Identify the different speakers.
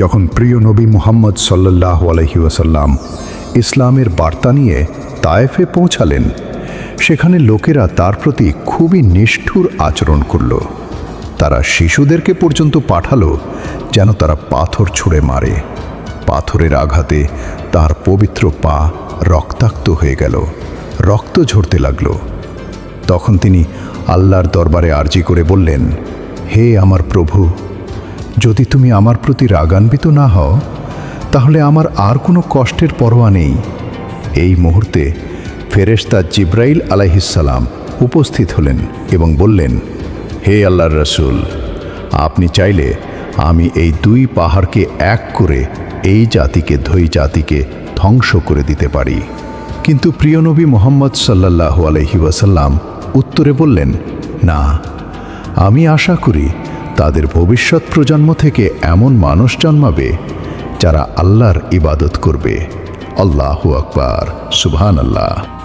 Speaker 1: যখন প্রিয় নবী মুহাম্মদ সাল্লাহ আলহি ওয়াসাল্লাম ইসলামের বার্তা নিয়ে তায়েফে পৌঁছালেন, সেখানে লোকেরা তার প্রতি খুবই নিষ্ঠুর আচরণ করল। তারা শিশুদেরকে পর্যন্ত পাঠালো যেন তারা পাথর ছুঁড়ে মারে। পাথরের আঘাতে তার পবিত্র পা রক্তাক্ত হয়ে গেল, রক্ত ঝরতে লাগল। তখন তিনি আল্লাহর দরবারে আর্জি করে বললেন, হে আমার প্রভু যদি তুমি আমার প্রতি রাগান্বিত না হও, তাহলে আমার আর কোনো কষ্টের পরোয়া নেই। এই মুহূর্তে ফেরেশতা জিব্রাইল আলাইহিসাল্লাম উপস্থিত হলেন এবং বললেন, হে আল্লাহর রসুল, আপনি চাইলে আমি এই দুই পাহাড়কে এক করে এই জাতিকে ধৈ জাতিকে ধ্বংস করে দিতে পারি। কিন্তু প্রিয় নবী মোহাম্মদ সাল্লাহ আলহি ওয়াসাল্লাম উত্তরে বললেন, না, আমি আশা করি তাদের ভবিষ্যৎ প্রজন্ম থেকে এমন মানুষ জন্মাবে যারা আল্লাহর ইবাদত করবে। আল্লাহ আকবার। সুবহান আল্লাহ